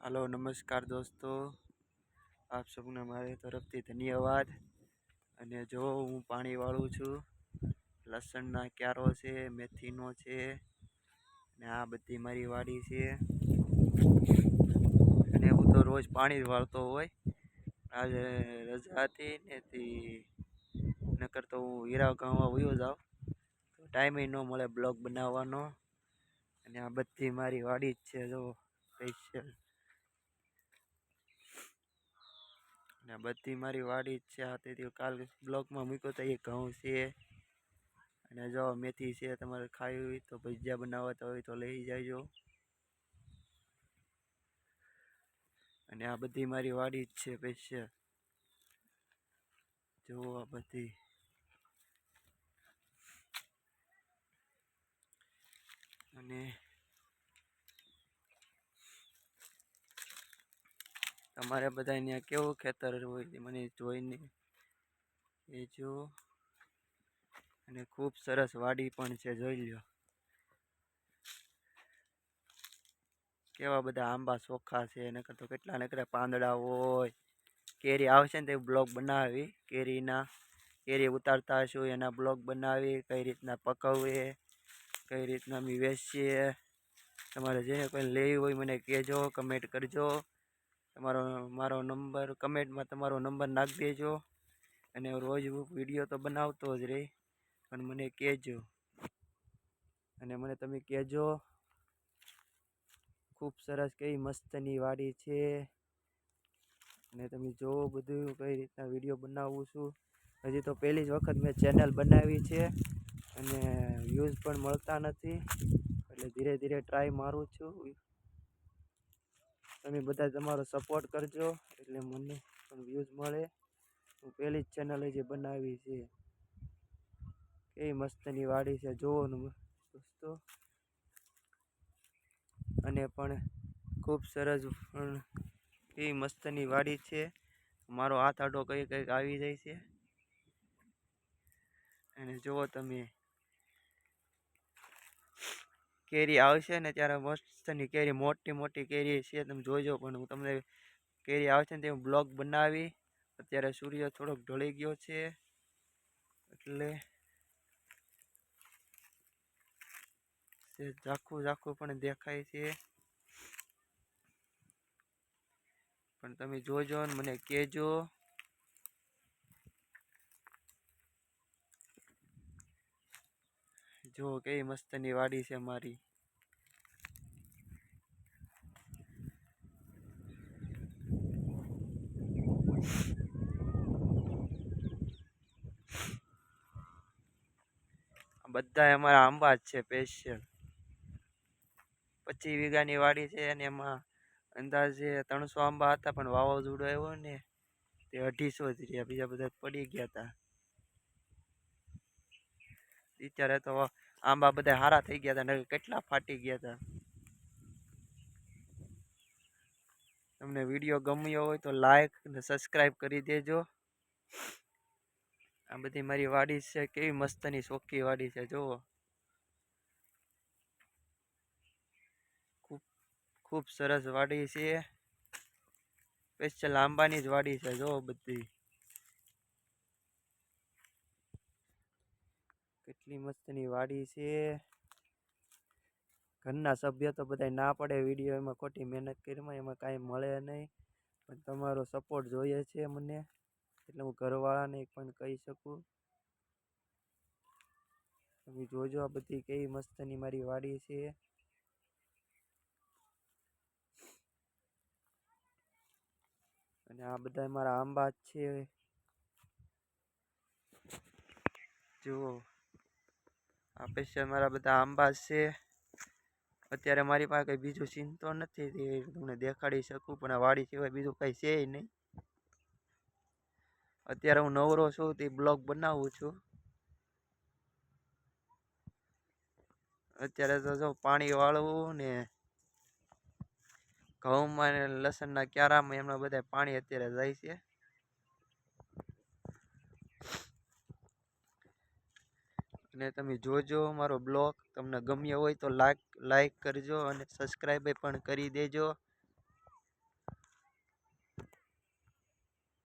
Hello नमस्कार दोस्तों આપ સૌને મારી તરફથી ધન્યવાદ અને જો હું પાણી વાળું છું લસણના ક્યારો છે મેથીનો છે ને આ બધી મારી વાડી છે અને હું તો રોજ પાણી જ વાળતો હોય આજે રજા હતી ને તે નકર તો હું હીરા ગામમાં વયો જાઉં તો ટાઈમે ન મળે બ્લોગ બનાવવાનો અને આ બધી મારી વાડી જ છે જો સ્પેશિયલ ને બધી મારી વાડી જ છે તેથી કાલ બ્લોકમાં મૂક્યો તો એ ઘઉં છે. અને જો મેથી છે, તમારે ખાવી હોય તો ભજીયા બનાવતા હોય તો લઈ જાયજો અને આ બધી મારી વાડી જ છે પૈસા જુઓ આ બધી. અને તમારે બધા અહીંયા કેવું ખેતર હોય મને જોઈને એ જો. અને ખૂબ સરસ વાડી પણ છે, જોઈ લ્યો. કેવા બધા આંબા ચોખ્ખા છે, નકર તો કેટલા નકરા પાંદડા હોય. કેરી આવશે ને તે બ્લોગ બનાવી, કેરીના કેરી ઉતારતા હશું, એના બ્લોગ બનાવી, કઈ રીતના પકવીએ કઈ રીતના અમે વેચીએ. તમારે જે કોઈ લેવી હોય મને કહેજો કમેન્ટ કરજો. તમારો, મારો નંબર, કમેન્ટમાં તમારો નંબર નાખી દેજો. અને રોજ હું વીડિયો તો બનાવતો જ રહે. પણ મને કહેજો. અને મને તમે કહેજો, ખૂબ સરસ કેવી મસ્તની વાડી છે. અને તમે જોવો બધું કઈ રીતના વીડિયો બનાવું છું. હજી તો પહેલી જ વખત મેં ચેનલ બનાવી છે. અને વ્યૂઝ પણ મળતા નથી. એટલે ધીરે ધીરે ટ્રાય મારું છું. તમે બધા તમારો સપોર્ટ કરજો. એટલે મને પણ વ્યૂઝ મળે. હું પહેલી જ ચેનલ જે બનાવી છે કેવી મસ્તની વાડી છે. જોવો દોસ્તો. અને પણ ખૂબ સરસ પણ કેવી મસ્તની વાડી છે. મારો હાથ આડો કંઈ કંઈક આવી જાય છે. અને જુઓ તમે કેરી આવશે ને ત્યારે મસ્તની કેરી મોટી મોટી કેરી છે, તમે જોજો. પણ હું તમને કેરી આવશે ને તે હું બ્લોગ બનાવી. અત્યારે સૂર્ય થોડોક ઢળી ગયો છે. એટલે ઝાખું ઝાખું પણ દેખાય છે. પણ તમે જોજો ને મને કહેજો. જો કેવી મસ્તની વાડી છે મારી. બધા અમારા આંબા જ છે સ્પેશિયલ પચીસ વીઘાની વાડી છે અને એમાં અંદાજે ત્રણસો આંબા હતા, પણ વાવાઝોડું આવ્યો ને તે અઢીસો જ રહ્યા. બીજા બધા પડી ગયા હતા અત્યારે તો આંબા બધા હારા થઈ ગયા હતા કેટલા ફાટી ગયા હતા. તમને વીડિયો ગમ્યો હોય તો લાઈક અને સબસ્ક્રાઈબ કરી દેજો. આ બધી મારી વાડી છે, કેવી મસ્તની ચોખ્ખી વાડી છે, જુઓ. ખૂબ ખૂબ સરસ વાડી છે. સ્પેશિયલ આંબાની જ વાડી છે, જુઓ બધી. કેટલી મસ્તની વાડી છે. ઘરના સભ્ય તો બધા ના પડે વીડિયો એમાં ખોટી મહેનત કરીમાં એમાં કાંઈ મળે નહીં. પણ તમારો સપોર્ટ જોઈએ છે મને, એટલે હું ઘરવાળાને પણ કહી શકું. તમે જોજો આ બધી કેવી મસ્તની મારી વાડી છે. અને આ બધા મારા આંબા છે. જુઓ. આ પછી મારા બધા આંબા છે. અત્યારે મારી પાસે કંઈ બીજું સીન તો નથી તે તમને દેખાડી શકું, પણ આ વાડી સિવાય બીજું કંઈ છે નહીં. અત્યારે હું નવરો છું, તે બ્લોગ બનાવું છું. અત્યારે તો જો પાણી વાળવું ને ઘઉંમાં ને લસણના ક્યારામાં એમના બધા પાણી અત્યારે જાય છે. અને તમે જોજો મારો બ્લોગ. તમને ગમ્યો હોય તો લાઈક લાઈક કરજો અને સબસ્ક્રાઈબ પણ કરી દેજો.